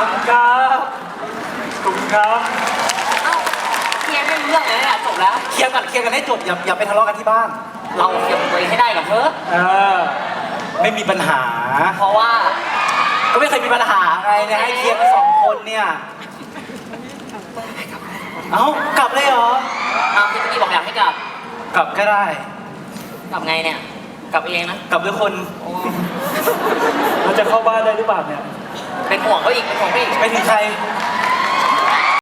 อบคุณครับ เอ้าเคลียร์ไม่รู้เรื่องเลยเนี่ยจบแล้ว เคลียร์กันเคลียร์กันให้จบอย่าอย่าไปทะเลาะกันที่บ้าน เราเคลียร์ตัวเองให้ได้กับเธอเออ ไม่มีปัญหา เพราะว่า ก็ไม่เคยมีปัญหาไงเนี่ยให้เคลียร์กันสองคนเนี่ย เอ้ากลับเลยเหรออ้าวที่เมื่อกี้บอกอยากให้กลับ กลับก็ได้ กลับไงเนี่ย กลับเองนะ กลับด้วยคน โอ้ เราจะเข้าบ้านได้หรือเปล่าเนี่ย เป็นห่วงเขาอีกเป็นห่วงเขาอีก ไปถึงใคร